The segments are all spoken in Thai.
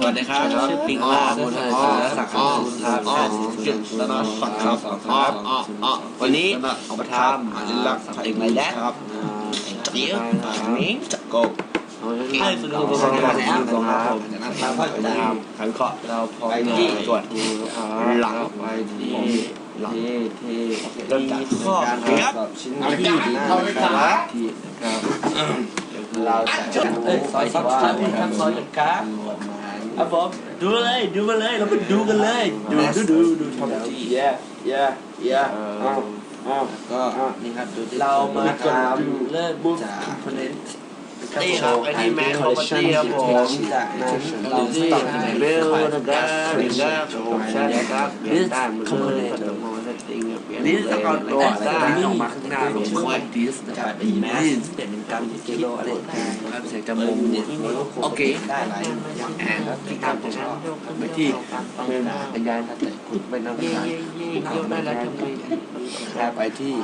สวัสดีครับชื่อปิงลาบุญอ๋อสักดิ์อ๋ออ๋อจุดแล้วนะฝักครับอ๋ออ๋อวันนี้เอามาทำอาลิลักษ์เองไรแล้วครับเดี๋ยวมิ้งจะโกให้สุดยอดประสบการณ์แล้ครับจากนั้นเราก็จะขันเคาะเราพอไปที่ตรวจหลังไปที่หลังที่ที่เริ่มจากข้อครับชิ้นที่นะครับที่นะครับเราจะดูเอ้ยซอยซอยซอยครับซอยจัดการประมา ครับผมดูเลยดูมาเลยเราไปดูกันเลยดูดูดูดูทอมแล้วจี้เย่เย่เย่อ้าวอ้าวก็นี่ครับดูที่เรามาครัทำเริ่มบุ๊กคอมโพเนนต์นี่ครับไอ้ที่แม็กคอมพานีครับผมจากนั้นเราเราที่ต่อไหนที่เบเบลลนะนะคครัรับบถึงคก็รับโชว์ใช่ครับเปลี่ยนได้หมด เลยเปิดโมเสติงเปลี่ยนนี่จะเอาตัวได้ออกมาข้างหน้าผมช่วยดิสนะครับไอ้แมสเปลี่ยนเป็นการกิโลอะไรต่างครับเสียงจมูกโอเคได้หลายอย่างแอนที่ทำของเราไปที่เป็นพยานแต่ขุดไปนอกสถานได้แล้วทำไมไปที่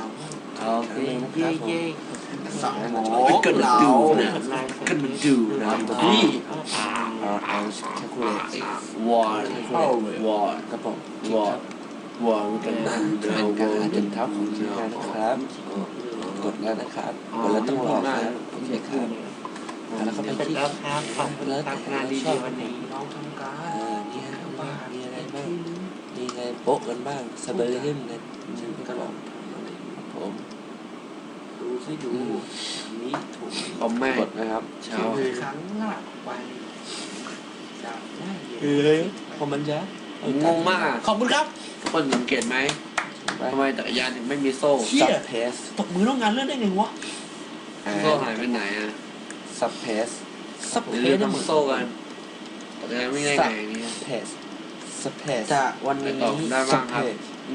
โอเคนะครับผมสองหมอกันเราดูนะกันมันดูนะครับที่เอาเอาช็อกโกแลตวอร์วอร์ครับผมวอร์ วอร์กันดูเป็นการถึงเท้าของทีมงานนะครับ กดแล้วนะครับกดแล้วต้องรอครับโอเคครับแล้วก็ไปที่แล้วครับฝากแล้วทำงานดีๆวันนี้น้องทำการเออมีอะไรบ้างมีอะไรบ้างมีอะไรโป๊ะกันบ้างสเบอร์ขึ้นนะฉันก็บอกผมดูซิดูนี้ถูกผมไม่กดนะครับเช้าครั้งละไปจับได้เฮ้ยพอมันจะ งงมากอะขอบคุณครับทุกคนสังเกตไหมทำไมจักรยานถึงไม่มีโซ่เชี่ยซับเพสตกมือต้องงานเลื่อนได้ไงวะโซ่หายไปไหนอะซับเพสสับหเพรือสได้ต้องเหมือนโซ่กันจักรยานไม่ได้ไงเนี่ยเพสซับเพสจากวันนี้ตอบได้บ้างครับ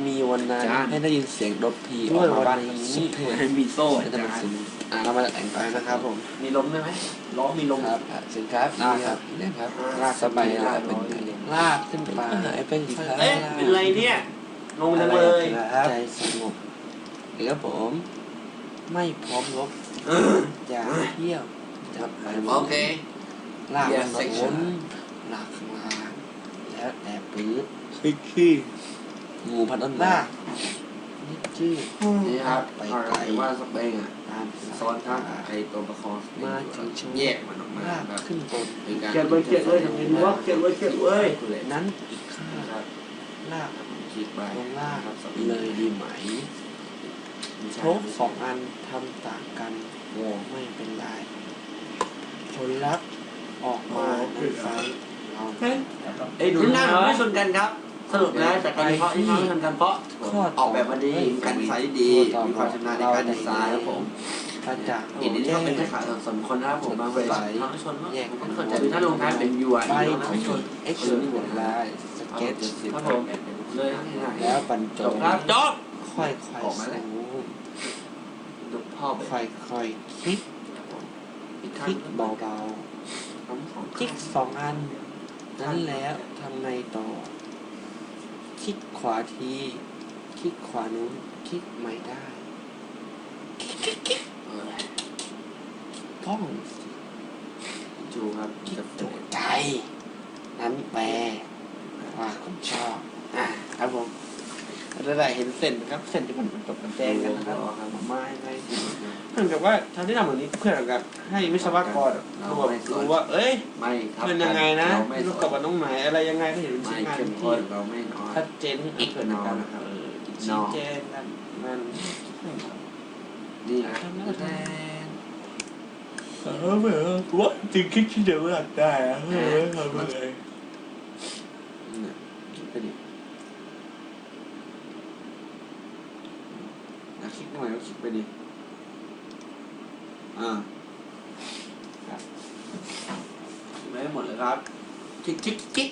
มีวันนั้นจานให้ได้ยินเสียงดนตรีอด้อวยกมาวันบ้างนี้ให้มีโซ่จะจ้าเป็นสิ่งอ่าเรามาแต่งไปนะครับผม มีลมได้ไหมล้อมีลมครับอะสินค้านี่ครับนี่ครับลากสบายลากเป็น ลากขึ้นไปเป็นสินค้าเอ๊ะเป็นไรเนี่ยงงจังเลยใจสงบครับผม ไม่พร้อมรบอย่าเที่ยวจับไปโอเคลาก Yes มัน section นลากข้างล่างแล้วแอบปื๊ดซิกซี่งูพันต้นลาก นี่ชื่อนี่ครับไปไปไกลไกลว่าสเปงอะตามซ้อนทั้งไอตัวประคองมาถึงช่วงแยกมันออกมาลากแบบขึ้นบนเป็นการเขียนเลยเขียนเลยทำไงดีวะเขียนเลยเขียนเลยนั้นอีกข้างครับลากคิดไปลงล่างครับเลยดีไหมไม่ใช่โชคสองอันทำต่างกันโง่ไม่เป็นไรผลลัพธ์ออกมาในไฟล์เราเอ้ยดูทีมงานนะไม่ชนกันครับ สรุปนะจากการวิเคราะห์ที่เขาไม่ชนกันเพราะข้อออกแบบมาดีกันไซส์ดีมีความชำนาญในการดีไซน์ครับผมถ้าจากอินนี้ก็เป็นแค่ขาสำคนนะครับผมบางเวลาเขาไม่ชนผมก็เข้าใจคือถ้าลงท้ายเป็นยูอะไปยูไม่ชนเอ็กซ์บวกลายสเก็ตครับผมเลยง่ายแล้วบรรจจงบครับจบค่อยค่อยออกมาแล้วสูงดูพ่อไปค่อยค่อยคลิกอีกคครั้ลิงกเบาๆคลิกสองอันนั้นแล้วทำไงต่อ คลิกขวาทีคลิกขวานู้นคลิกไม่ได้ต้องจูครับจะจุใจ นั้นแปลว่าผมชอบ อะครับผม ระดับเห็นเส้นนะครับ เส้นที่มันจบกันแดงกันนะครับไม่ไม่เหมือนกับว่าทางที่ทำแบบนี้เพื่อกับ ให้วิศวกรรู้ว่ารู้ว่า เอ้ยไม่ครับมันยังไงนะเราไม่รู้กับว่าน้องไหนอะไรยังไงก็เห็นเป็นไม่ชิ้นงานเข้มที่ข้นเราไม่น้อยชัดเจนอีกเหมือนกันนะครับเออชี้แจงกันมันนี่นะแต่เออเหมือนว่าจริงคิดที่เดียวหลักได้อะเออทำเลยเนี่ยคิดไปดิอยากคิดหน่อยก็คิด ไปดิ อ่าครับไม่หมดเลยครับ คิดคิดคิด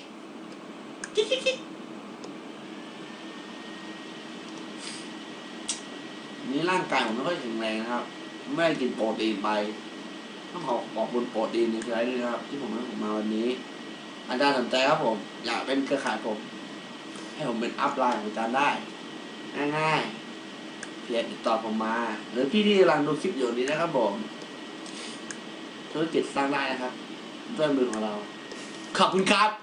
คิดคิดคิดนี่ร่างกายผมไม่ค่อยแข็งแรงนะครับ ไม่ได้กินโปรตีนไป ต้องขอบอกบุญโปรตีนในไลฟ์ด้วยนะครับ ที่ผมให้ผมมาวันนี้ อาจารย์สนใจครับผม อยากเป็นเครือข่ายผม ให้ผมเป็นอัพไลน์ของอาจารย์ได้ ง่ายๆ เพียงติดต่อผมมา หรือพี่ที่กำลังดูคลิปอยู่นี้นะครับผมธุรกิจสร้างได้นะครับด้วยมือของเรา ขอบคุณครับ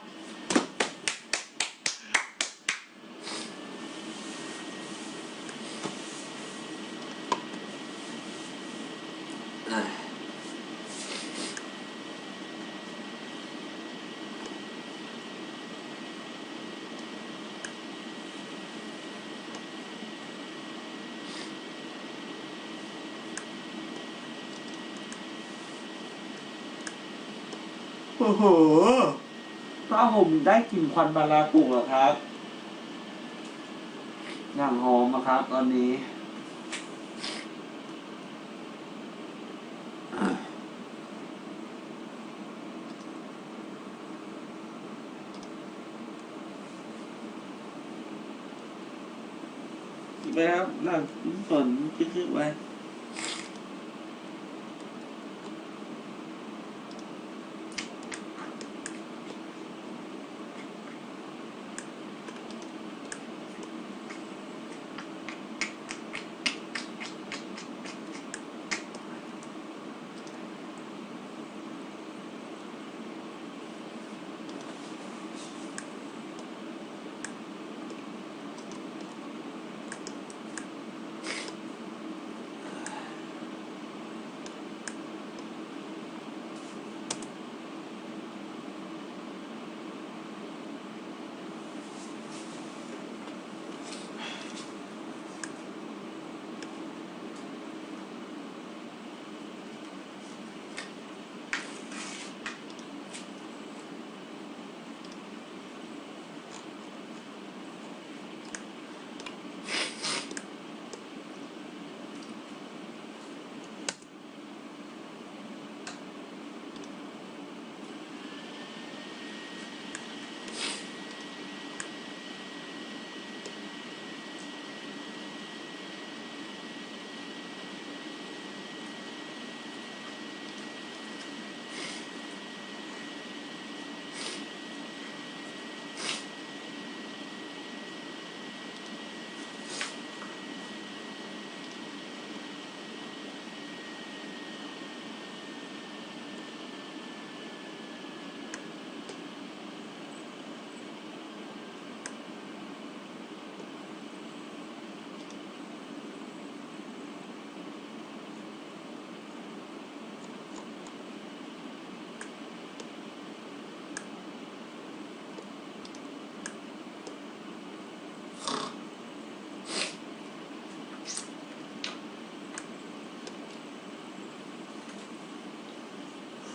โอ้โหผ้าห่มได้กลิ่นควันบารากุเหรอครับอย่างหอมอะครับ ตอนนี้ไปครับหลังฝนขึ้นๆไว้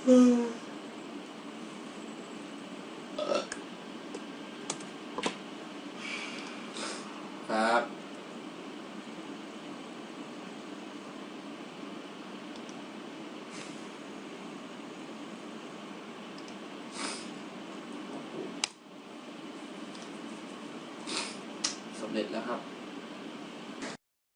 ครับสำเร็จแล้วครับ